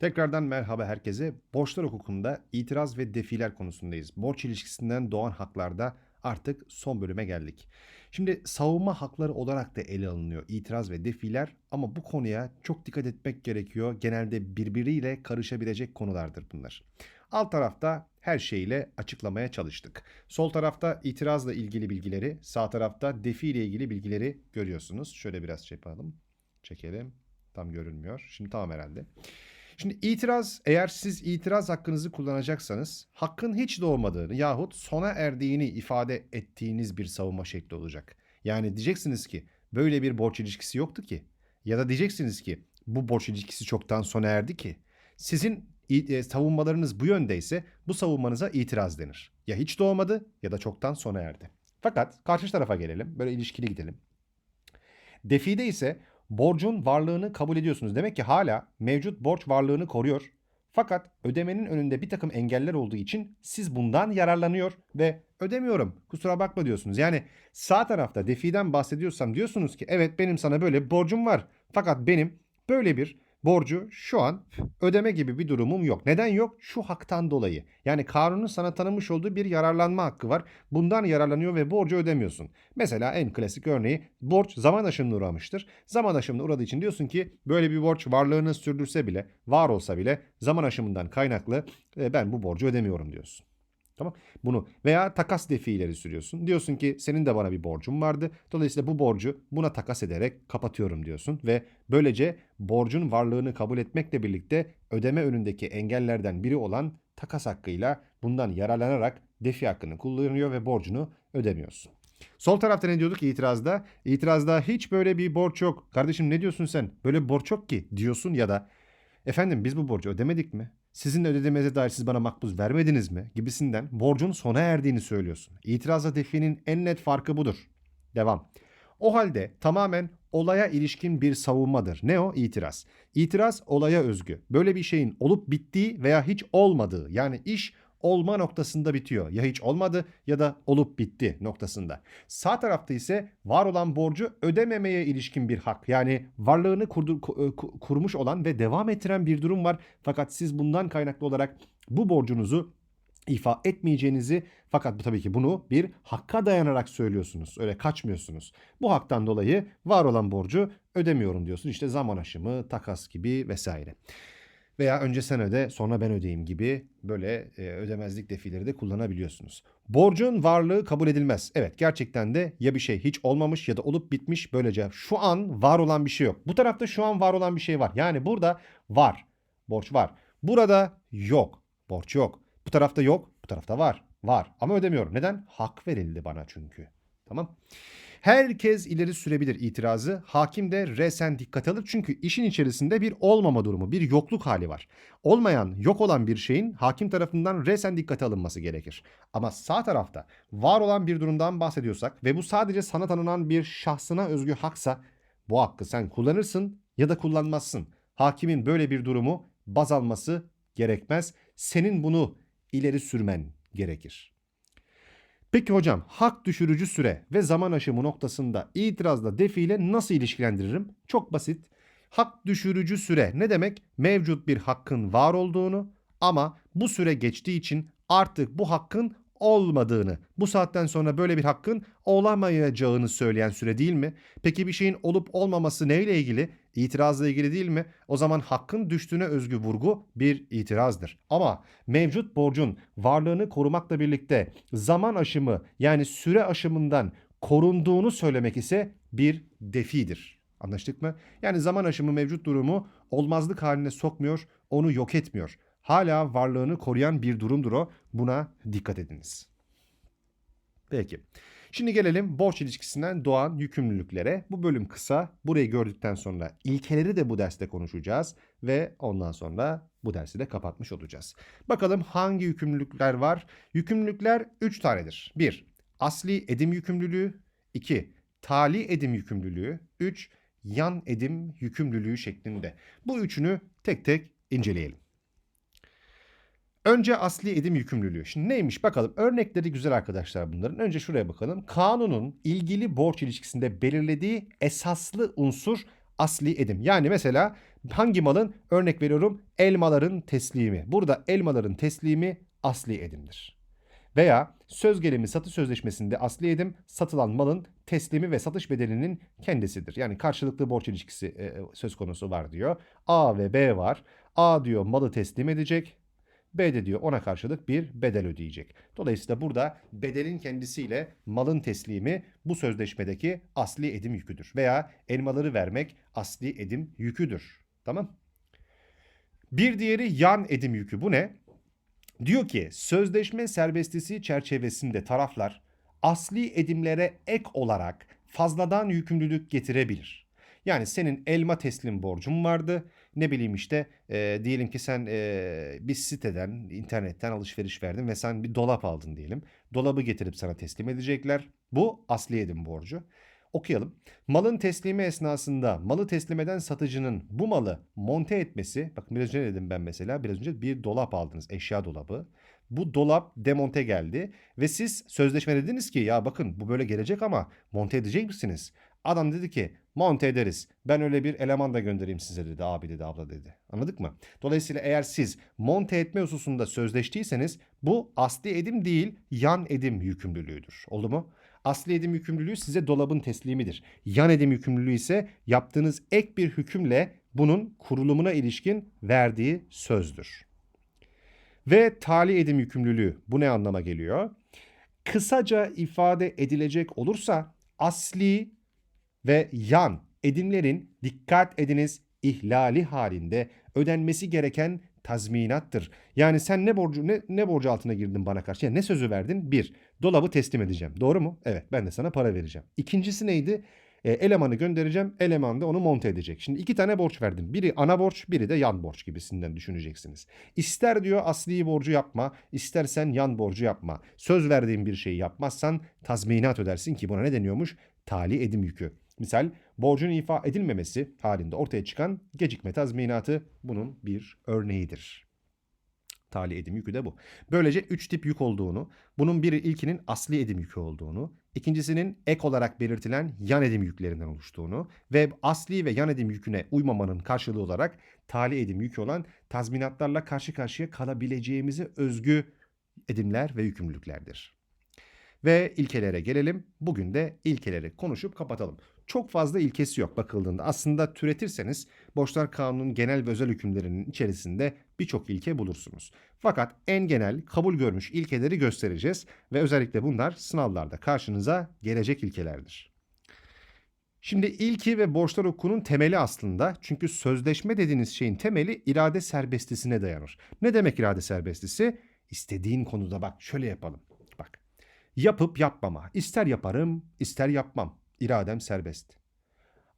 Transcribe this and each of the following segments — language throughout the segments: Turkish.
Tekrardan merhaba herkese. Borçlar hukukunda itiraz ve defiler konusundayız. Borç ilişkisinden doğan haklarda artık son bölüme geldik. Şimdi savunma hakları olarak da ele alınıyor itiraz ve defiler ama bu konuya çok dikkat etmek gerekiyor. Genelde birbiriyle karışabilecek konulardır bunlar. Alt tarafta her şeyle açıklamaya çalıştık. Sol tarafta itirazla ilgili bilgileri, sağ tarafta defi ile ilgili bilgileri görüyorsunuz. Şöyle biraz şey yapalım. Çekelim. Tam görünmüyor. Şimdi tamam herhalde. Şimdi itiraz eğer siz itiraz hakkınızı kullanacaksanız hakkın hiç doğmadığını yahut sona erdiğini ifade ettiğiniz bir savunma şekli olacak. Yani diyeceksiniz ki böyle bir borç ilişkisi yoktu ki ya da diyeceksiniz ki bu borç ilişkisi çoktan sona erdi ki. Sizin e, savunmalarınız bu yöndeyse bu savunmanıza itiraz denir. Ya hiç doğmadı ya da çoktan sona erdi. Fakat karşı tarafa gelelim. Böyle ilişkili gidelim. Defide ise borcun varlığını kabul ediyorsunuz. Demek ki hala mevcut borç varlığını koruyor. Fakat ödemenin önünde bir takım engeller olduğu için siz bundan yararlanıyor ve ödemiyorum kusura bakma diyorsunuz. Yani sağ tarafta defiden bahsediyorsam diyorsunuz ki evet benim sana böyle borcum var. Fakat benim böyle bir borcu şu an ödeme gibi bir durumum yok. Neden yok? Şu haktan dolayı. Yani kanunun sana tanımış olduğu bir yararlanma hakkı var. Bundan yararlanıyor ve borcu ödemiyorsun. Mesela en klasik örneği borç zaman aşımına uğramıştır. Zaman aşımına uğradığı için diyorsun ki böyle bir borç varlığını sürdürse bile, var olsa bile zaman aşımından kaynaklı e, ben bu borcu ödemiyorum diyorsun. Tamam. Bunu veya takas defi ileri sürüyorsun. Diyorsun ki senin de bana bir borcun vardı. Dolayısıyla bu borcu buna takas ederek kapatıyorum diyorsun ve böylece borcun varlığını kabul etmekle birlikte ödeme önündeki engellerden biri olan takas hakkıyla bundan yararlanarak defi hakkını kullanıyor ve borcunu ödemiyorsun. Sol tarafta ne diyorduk itirazda? İtirazda hiç böyle bir borç yok. Kardeşim ne diyorsun sen? Böyle borç yok ki diyorsun ya da efendim biz bu borcu ödemedik mi? Sizin ödediğinize dair siz bana makbuz vermediniz mi? Gibisinden borcun sona erdiğini söylüyorsun. İtirazla definin en net farkı budur. Devam. O halde tamamen olaya ilişkin bir savunmadır. Ne o? İtiraz. İtiraz olaya özgü. Böyle bir şeyin olup bittiği veya hiç olmadığı yani iş olma noktasında bitiyor. Ya hiç olmadı ya da olup bitti noktasında. Sağ tarafta ise var olan borcu ödememeye ilişkin bir hak. Yani varlığını kurdu- ku- ku- kurmuş olan ve devam ettiren bir durum var. Fakat siz bundan kaynaklı olarak bu borcunuzu ifa etmeyeceğinizi fakat bu tabii ki bunu bir hakka dayanarak söylüyorsunuz. Öyle kaçmıyorsunuz. Bu haktan dolayı var olan borcu ödemiyorum diyorsun. İşte zaman aşımı, takas gibi vesaire. Veya önce sen öde sonra ben ödeyeyim gibi böyle e, ödemezlik defileri de kullanabiliyorsunuz. Borcun varlığı kabul edilmez. Evet gerçekten de ya bir şey hiç olmamış ya da olup bitmiş böylece şu an var olan bir şey yok. Bu tarafta şu an var olan bir şey var. Yani burada var. Borç var. Burada yok. Borç yok. Bu tarafta yok. Bu tarafta var. Var. Ama ödemiyorum. Neden? Hak verildi bana çünkü. Tamam. Herkes ileri sürebilir itirazı. Hakim de resen dikkat alır. Çünkü işin içerisinde bir olmama durumu, bir yokluk hali var. Olmayan, yok olan bir şeyin hakim tarafından resen dikkate alınması gerekir. Ama sağ tarafta var olan bir durumdan bahsediyorsak ve bu sadece sana tanınan bir şahsına özgü haksa bu hakkı sen kullanırsın ya da kullanmazsın. Hakimin böyle bir durumu baz alması gerekmez. Senin bunu ileri sürmen gerekir. Peki hocam hak düşürücü süre ve zaman aşımı noktasında itirazla defile nasıl ilişkilendiririm? Çok basit. Hak düşürücü süre ne demek? Mevcut bir hakkın var olduğunu ama bu süre geçtiği için artık bu hakkın olmadığını, bu saatten sonra böyle bir hakkın olamayacağını söyleyen süre değil mi? Peki bir şeyin olup olmaması neyle ilgili? İtirazla ilgili değil mi? O zaman hakkın düştüğüne özgü vurgu bir itirazdır. Ama mevcut borcun varlığını korumakla birlikte zaman aşımı yani süre aşımından korunduğunu söylemek ise bir defidir. Anlaştık mı? Yani zaman aşımı mevcut durumu olmazlık haline sokmuyor, onu yok etmiyor. Hala varlığını koruyan bir durumdur o. Buna dikkat ediniz. Peki. Şimdi gelelim borç ilişkisinden doğan yükümlülüklere. Bu bölüm kısa. Burayı gördükten sonra ilkeleri de bu derste konuşacağız ve ondan sonra bu dersi de kapatmış olacağız. Bakalım hangi yükümlülükler var? Yükümlülükler 3 tanedir. 1. Asli edim yükümlülüğü. 2. Tali edim yükümlülüğü. 3. Yan edim yükümlülüğü şeklinde. Bu üçünü tek tek inceleyelim. Önce asli edim yükümlülüğü. Şimdi neymiş bakalım. Örnekleri güzel arkadaşlar bunların. Önce şuraya bakalım. Kanunun ilgili borç ilişkisinde belirlediği esaslı unsur asli edim. Yani mesela Hangi malın? Örnek veriyorum elmaların teslimi. Burada elmaların teslimi asli edimdir. Veya söz gelimi satış sözleşmesinde asli edim satılan malın teslimi ve satış bedelinin kendisidir. Yani karşılıklı borç ilişkisi e, söz konusu var diyor. A ve B var. A diyor malı teslim edecek. B de diyor ona karşılık bir bedel ödeyecek. Dolayısıyla burada bedelin kendisiyle malın teslimi bu sözleşmedeki asli edim yüküdür. Veya elmaları vermek asli edim yüküdür. Tamam? Bir diğeri yan edim yükü. Bu ne? Diyor ki sözleşme serbestisi çerçevesinde taraflar asli edimlere ek olarak fazladan yükümlülük getirebilir. Yani senin elma teslim borcun vardı. Ne bileyim işte e, diyelim ki sen e, bir siteden, internetten alışveriş verdin ve sen bir dolap aldın diyelim. Dolabı getirip sana teslim edecekler. Bu asli borcu. Okuyalım. Malın teslimi esnasında malı teslim eden satıcının bu malı monte etmesi, bakın biraz önce dedim ben mesela, biraz önce bir dolap aldınız, eşya dolabı. Bu dolap demonte geldi ve siz sözleşme dediniz ki ya bakın bu böyle gelecek ama monte edecek misiniz? Adam dedi ki monte ederiz. Ben öyle bir eleman da göndereyim size dedi abi dedi abla dedi. Anladık mı? Dolayısıyla eğer siz monte etme hususunda sözleştiyseniz bu asli edim değil yan edim yükümlülüğüdür. Oldu mu? Asli edim yükümlülüğü size dolabın teslimidir. Yan edim yükümlülüğü ise yaptığınız ek bir hükümle bunun kurulumuna ilişkin verdiği sözdür. Ve tali edim yükümlülüğü bu ne anlama geliyor? Kısaca ifade edilecek olursa asli ve yan edimlerin dikkat ediniz ihlali halinde ödenmesi gereken tazminattır. Yani sen ne borcu ne, ne borcu altına girdin bana karşı? Yani ne sözü verdin? Bir, dolabı teslim edeceğim. Doğru mu? Evet, ben de sana para vereceğim. İkincisi neydi? E, elemanı göndereceğim. Eleman da onu monte edecek. Şimdi iki tane borç verdim. Biri ana borç, biri de yan borç gibisinden düşüneceksiniz. İster diyor asli borcu yapma, istersen yan borcu yapma. Söz verdiğin bir şeyi yapmazsan tazminat ödersin ki buna ne deniyormuş? Tali edim yükü. Misal borcun ifa edilmemesi halinde ortaya çıkan gecikme tazminatı bunun bir örneğidir. Tali edim yükü de bu. Böylece üç tip yük olduğunu, bunun biri ilkinin asli edim yükü olduğunu, ikincisinin ek olarak belirtilen yan edim yüklerinden oluştuğunu ve asli ve yan edim yüküne uymamanın karşılığı olarak tali edim yükü olan tazminatlarla karşı karşıya kalabileceğimizi özgü edimler ve yükümlülüklerdir. Ve ilkelere gelelim. Bugün de ilkeleri konuşup kapatalım. Çok fazla ilkesi yok bakıldığında. Aslında türetirseniz Borçlar Kanunu'nun genel ve özel hükümlerinin içerisinde birçok ilke bulursunuz. Fakat en genel kabul görmüş ilkeleri göstereceğiz ve özellikle bunlar sınavlarda karşınıza gelecek ilkelerdir. Şimdi ilki ve borçlar hukukunun temeli aslında çünkü sözleşme dediğiniz şeyin temeli irade serbestisine dayanır. Ne demek irade serbestisi? İstediğin konuda bak şöyle yapalım. Bak yapıp yapmama. İster yaparım ister yapmam. İradem serbest.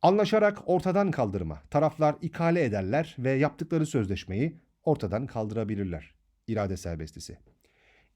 Anlaşarak ortadan kaldırma. Taraflar ikale ederler ve yaptıkları sözleşmeyi ortadan kaldırabilirler. İrade serbestisi.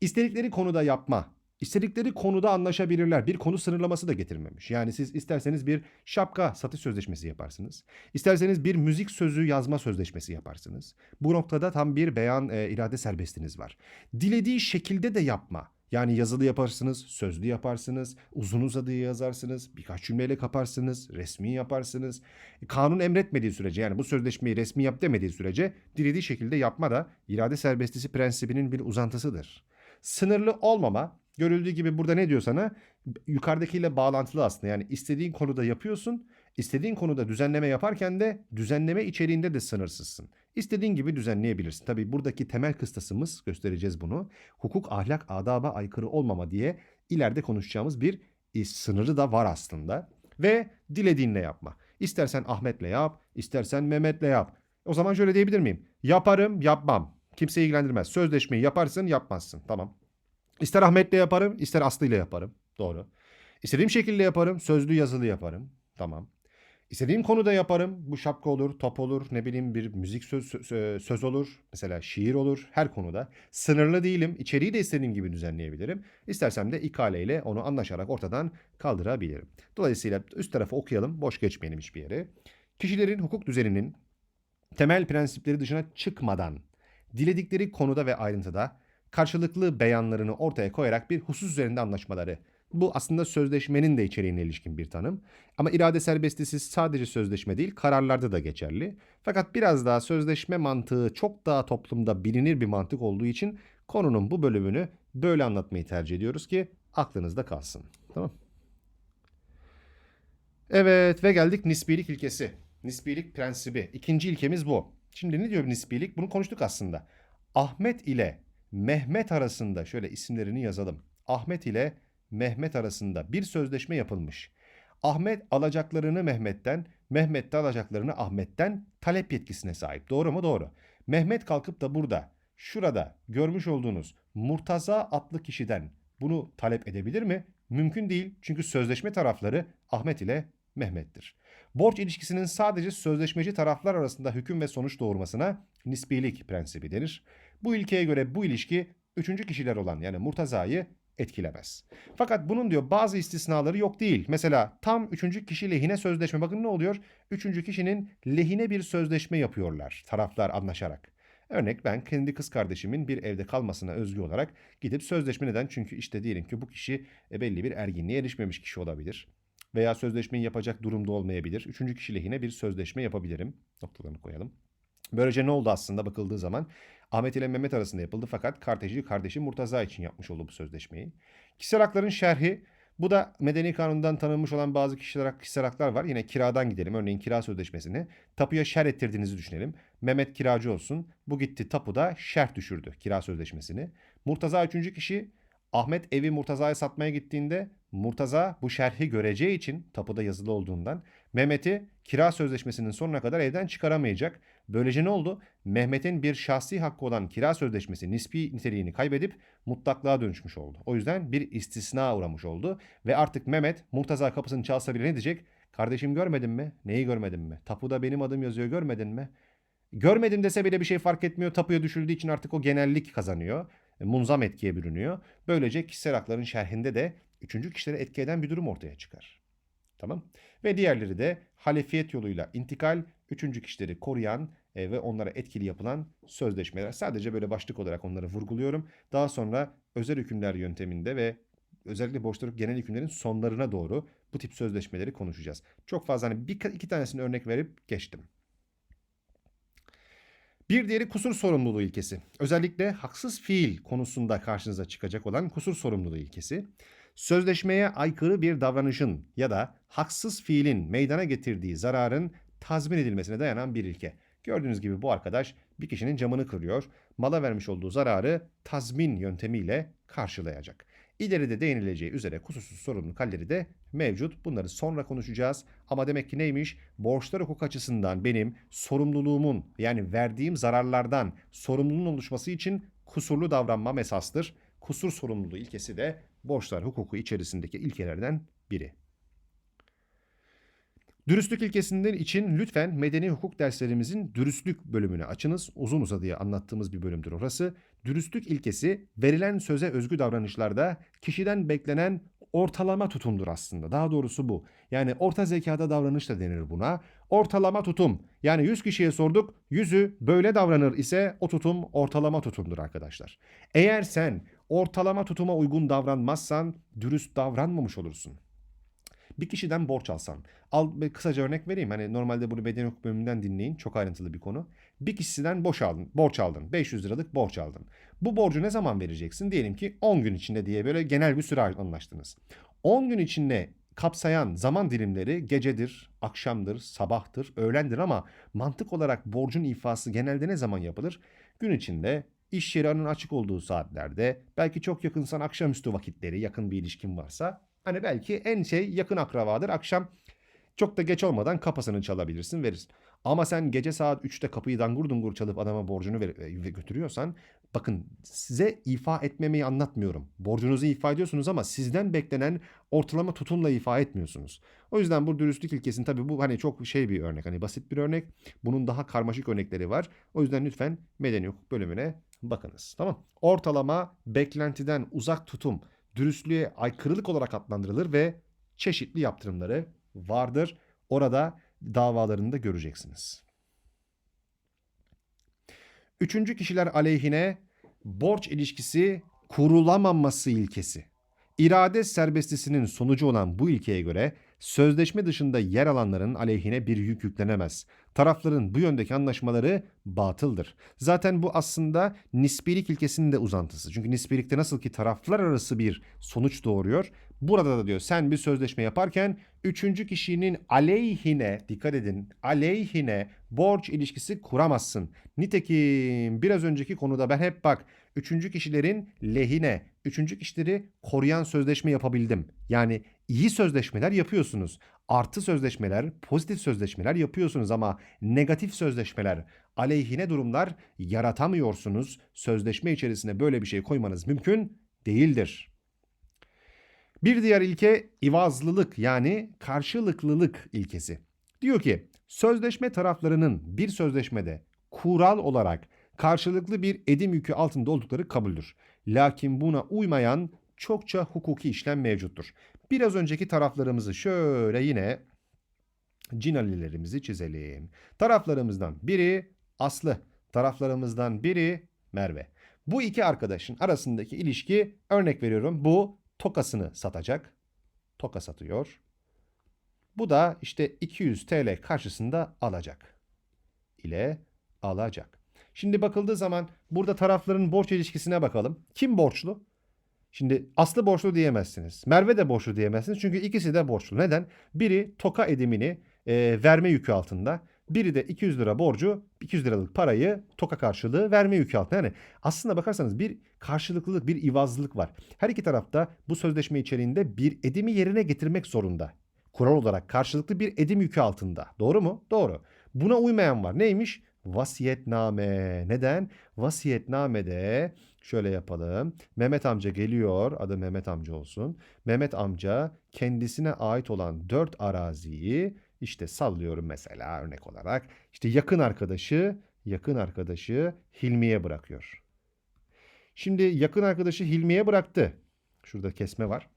İstedikleri konuda yapma. İstedikleri konuda anlaşabilirler. Bir konu sınırlaması da getirmemiş. Yani siz isterseniz bir şapka satış sözleşmesi yaparsınız. İsterseniz bir müzik sözü yazma sözleşmesi yaparsınız. Bu noktada tam bir beyan e, irade serbestiniz var. Dilediği şekilde de yapma. Yani yazılı yaparsınız, sözlü yaparsınız, uzun uzadığı yazarsınız, birkaç cümleyle kaparsınız, resmi yaparsınız. E, kanun emretmediği sürece yani bu sözleşmeyi resmi yap demediği sürece dilediği şekilde yapma da irade serbestisi prensibinin bir uzantısıdır. Sınırlı olmama görüldüğü gibi burada ne diyor sana? Yukarıdakiyle bağlantılı aslında yani istediğin konuda yapıyorsun, istediğin konuda düzenleme yaparken de düzenleme içeriğinde de sınırsızsın. İstediğin gibi düzenleyebilirsin. Tabii buradaki temel kıstasımız göstereceğiz bunu. Hukuk, ahlak, adaba aykırı olmama diye ileride konuşacağımız bir sınırı da var aslında. Ve dilediğinle yapma. İstersen Ahmet'le yap, istersen Mehmet'le yap. O zaman şöyle diyebilir miyim? Yaparım, yapmam. Kimse ilgilendirmez. Sözleşmeyi yaparsın, yapmazsın. Tamam. İster Ahmet'le yaparım, ister Aslı'yla yaparım. Doğru. İstediğim şekilde yaparım, sözlü yazılı yaparım. Tamam. İstediğim konuda yaparım. Bu şapka olur, top olur, ne bileyim bir müzik söz, söz olur. Mesela şiir olur her konuda. Sınırlı değilim. İçeriği de istediğim gibi düzenleyebilirim. İstersem de ikale ile onu anlaşarak ortadan kaldırabilirim. Dolayısıyla üst tarafı okuyalım. Boş geçmeyelim hiçbir yere. Kişilerin hukuk düzeninin temel prensipleri dışına çıkmadan diledikleri konuda ve ayrıntıda karşılıklı beyanlarını ortaya koyarak bir husus üzerinde anlaşmaları Bu aslında sözleşmenin de içeriğine ilişkin bir tanım. Ama irade serbestisi sadece sözleşme değil, kararlarda da geçerli. Fakat biraz daha sözleşme mantığı çok daha toplumda bilinir bir mantık olduğu için konunun bu bölümünü böyle anlatmayı tercih ediyoruz ki aklınızda kalsın. Tamam. Evet ve geldik nisbilik ilkesi. Nisbilik prensibi. İkinci ilkemiz bu. Şimdi ne diyor nisbilik? Bunu konuştuk aslında. Ahmet ile Mehmet arasında şöyle isimlerini yazalım. Ahmet ile Mehmet arasında bir sözleşme yapılmış. Ahmet alacaklarını Mehmet'ten, Mehmet de alacaklarını Ahmet'ten talep yetkisine sahip. Doğru mu? Doğru. Mehmet kalkıp da burada, şurada görmüş olduğunuz Murtaza adlı kişiden bunu talep edebilir mi? Mümkün değil çünkü sözleşme tarafları Ahmet ile Mehmet'tir. Borç ilişkisinin sadece sözleşmeci taraflar arasında hüküm ve sonuç doğurmasına nisbilik prensibi denir. Bu ilkeye göre bu ilişki üçüncü kişiler olan yani Murtaza'yı etkilemez. Fakat bunun diyor bazı istisnaları yok değil. Mesela tam üçüncü kişi lehine sözleşme. Bakın ne oluyor? Üçüncü kişinin lehine bir sözleşme yapıyorlar taraflar anlaşarak. Örnek ben kendi kız kardeşimin bir evde kalmasına özgü olarak gidip sözleşme neden? Çünkü işte diyelim ki bu kişi e, belli bir erginliğe erişmemiş kişi olabilir. Veya sözleşmeyi yapacak durumda olmayabilir. Üçüncü kişi lehine bir sözleşme yapabilirim. Noktalarını koyalım. Böylece ne oldu aslında bakıldığı zaman? Ahmet ile Mehmet arasında yapıldı fakat kardeşi kardeşi Murtaza için yapmış oldu bu sözleşmeyi. Kişisel hakların şerhi bu da medeni kanundan tanınmış olan bazı kişiler, kişisel haklar var. Yine kiradan gidelim. Örneğin kira sözleşmesini tapuya şer ettirdiğinizi düşünelim. Mehmet kiracı olsun. Bu gitti tapuda şer düşürdü kira sözleşmesini. Murtaza üçüncü kişi Ahmet evi Murtaza'ya satmaya gittiğinde Murtaza bu şerhi göreceği için tapuda yazılı olduğundan Mehmet'i kira sözleşmesinin sonuna kadar evden çıkaramayacak. Böylece ne oldu? Mehmet'in bir şahsi hakkı olan kira sözleşmesi nispi niteliğini kaybedip mutlaklığa dönüşmüş oldu. O yüzden bir istisna uğramış oldu ve artık Mehmet Murtaza kapısını çalsa bile ne diyecek? Kardeşim görmedin mi? Neyi görmedin mi? Tapuda benim adım yazıyor görmedin mi? Görmedim dese bile bir şey fark etmiyor. Tapuya düşüldüğü için artık o genellik kazanıyor. Munzam etkiye bürünüyor. Böylece kişisel hakların şerhinde de üçüncü kişilere etki eden bir durum ortaya çıkar. Tamam. Ve diğerleri de halefiyet yoluyla intikal, üçüncü kişileri koruyan e, ve onlara etkili yapılan sözleşmeler. Sadece böyle başlık olarak onları vurguluyorum. Daha sonra özel hükümler yönteminde ve özellikle borçluluk genel hükümlerin sonlarına doğru bu tip sözleşmeleri konuşacağız. Çok fazla hani bir iki tanesini örnek verip geçtim. Bir diğeri kusur sorumluluğu ilkesi. Özellikle haksız fiil konusunda karşınıza çıkacak olan kusur sorumluluğu ilkesi. Sözleşmeye aykırı bir davranışın ya da haksız fiilin meydana getirdiği zararın tazmin edilmesine dayanan bir ilke. Gördüğünüz gibi bu arkadaş bir kişinin camını kırıyor, mala vermiş olduğu zararı tazmin yöntemiyle karşılayacak. İleride değinileceği üzere kusursuz sorumluluk halleri de mevcut. Bunları sonra konuşacağız. Ama demek ki neymiş? Borçlar hukuk açısından benim sorumluluğumun yani verdiğim zararlardan sorumluluğun oluşması için kusurlu davranmam esastır. Kusur sorumluluğu ilkesi de borçlar hukuku içerisindeki ilkelerden biri. Dürüstlük ilkesinden için lütfen medeni hukuk derslerimizin dürüstlük bölümünü açınız. Uzun uzadıya anlattığımız bir bölümdür orası. Dürüstlük ilkesi verilen söze özgü davranışlarda kişiden beklenen ortalama tutumdur aslında. Daha doğrusu bu. Yani orta zekada davranış da denir buna. Ortalama tutum. Yani 100 kişiye sorduk. 100'ü böyle davranır ise o tutum ortalama tutumdur arkadaşlar. Eğer sen ortalama tutuma uygun davranmazsan dürüst davranmamış olursun. Bir kişiden borç alsan. Al kısaca örnek vereyim. Hani normalde bunu beden hukuk bölümünden dinleyin. Çok ayrıntılı bir konu. Bir kişiden borç aldın. Borç aldın. 500 liralık borç aldın. Bu borcu ne zaman vereceksin? Diyelim ki 10 gün içinde diye böyle genel bir süre anlaştınız. 10 gün içinde kapsayan zaman dilimleri gecedir, akşamdır, sabahtır, öğlendir ama mantık olarak borcun ifası genelde ne zaman yapılır? Gün içinde iş yerinin açık olduğu saatlerde, belki çok yakınsan akşamüstü vakitleri, yakın bir ilişkin varsa Hani belki en şey yakın akrabadır. Akşam çok da geç olmadan kapısını çalabilirsin verirsin. Ama sen gece saat 3'te kapıyı dangur dungur çalıp adama borcunu ver, ve götürüyorsan bakın size ifa etmemeyi anlatmıyorum. Borcunuzu ifa ediyorsunuz ama sizden beklenen ortalama tutumla ifa etmiyorsunuz. O yüzden bu dürüstlük ilkesinin tabii bu hani çok şey bir örnek hani basit bir örnek. Bunun daha karmaşık örnekleri var. O yüzden lütfen medeni hukuk bölümüne bakınız. Tamam. Ortalama beklentiden uzak tutum dürüstlüğe aykırılık olarak adlandırılır ve çeşitli yaptırımları vardır. Orada davalarını da göreceksiniz. Üçüncü kişiler aleyhine borç ilişkisi kurulamaması ilkesi. İrade serbestisinin sonucu olan bu ilkeye göre sözleşme dışında yer alanların aleyhine bir yük yüklenemez. Tarafların bu yöndeki anlaşmaları batıldır. Zaten bu aslında nispilik ilkesinin de uzantısı. Çünkü nispilikte nasıl ki taraflar arası bir sonuç doğuruyor. Burada da diyor sen bir sözleşme yaparken üçüncü kişinin aleyhine dikkat edin aleyhine borç ilişkisi kuramazsın. Nitekim biraz önceki konuda ben hep bak üçüncü kişilerin lehine üçüncü kişileri koruyan sözleşme yapabildim. Yani iyi sözleşmeler yapıyorsunuz. Artı sözleşmeler, pozitif sözleşmeler yapıyorsunuz ama negatif sözleşmeler, aleyhine durumlar yaratamıyorsunuz. Sözleşme içerisine böyle bir şey koymanız mümkün değildir. Bir diğer ilke ivazlılık yani karşılıklılık ilkesi. Diyor ki sözleşme taraflarının bir sözleşmede kural olarak karşılıklı bir edim yükü altında oldukları kabuldür. Lakin buna uymayan çokça hukuki işlem mevcuttur. Biraz önceki taraflarımızı şöyle yine cinalilerimizi çizelim. Taraflarımızdan biri Aslı, taraflarımızdan biri Merve. Bu iki arkadaşın arasındaki ilişki örnek veriyorum bu tokasını satacak. Toka satıyor. Bu da işte 200 TL karşısında alacak. ile alacak. Şimdi bakıldığı zaman burada tarafların borç ilişkisine bakalım. Kim borçlu? Şimdi Aslı borçlu diyemezsiniz. Merve de borçlu diyemezsiniz. Çünkü ikisi de borçlu. Neden? Biri toka edimini e, verme yükü altında. Biri de 200 lira borcu, 200 liralık parayı toka karşılığı verme yükü altında. Yani aslında bakarsanız bir karşılıklılık, bir ivazlılık var. Her iki tarafta bu sözleşme içeriğinde bir edimi yerine getirmek zorunda. Kural olarak karşılıklı bir edim yükü altında. Doğru mu? Doğru. Buna uymayan var. Neymiş? Vasiyetname. Neden? Vasiyetnamede şöyle yapalım. Mehmet amca geliyor. Adı Mehmet amca olsun. Mehmet amca kendisine ait olan dört araziyi işte sallıyorum mesela örnek olarak. İşte yakın arkadaşı, yakın arkadaşı Hilmi'ye bırakıyor. Şimdi yakın arkadaşı Hilmi'ye bıraktı. Şurada kesme var.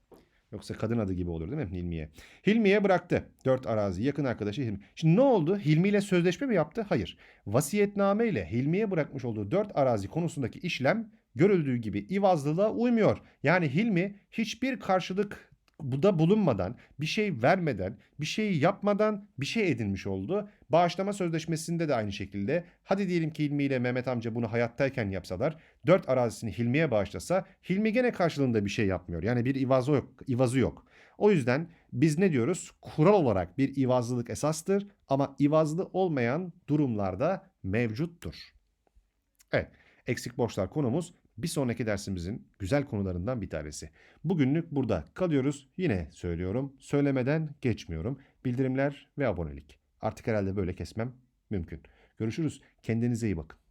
Yoksa kadın adı gibi olur değil mi Hilmiye? Hilmiye bıraktı. Dört arazi yakın arkadaşı Hilmi. Şimdi ne oldu? Hilmi ile sözleşme mi yaptı? Hayır. Vasiyetname ile Hilmiye bırakmış olduğu dört arazi konusundaki işlem görüldüğü gibi ivazlılığa uymuyor. Yani Hilmi hiçbir karşılık da bulunmadan, bir şey vermeden, bir şey yapmadan bir şey edinmiş oldu. Bağışlama sözleşmesinde de aynı şekilde. Hadi diyelim ki Hilmi ile Mehmet amca bunu hayattayken yapsalar, dört arazisini Hilmi'ye bağışlasa, Hilmi gene karşılığında bir şey yapmıyor. Yani bir ivazı yok. Ivazı yok. O yüzden biz ne diyoruz? Kural olarak bir ivazlılık esastır ama ivazlı olmayan durumlarda mevcuttur. Evet, eksik borçlar konumuz bir sonraki dersimizin güzel konularından bir tanesi. Bugünlük burada kalıyoruz. Yine söylüyorum, söylemeden geçmiyorum. Bildirimler ve abonelik. Artık herhalde böyle kesmem mümkün. Görüşürüz. Kendinize iyi bakın.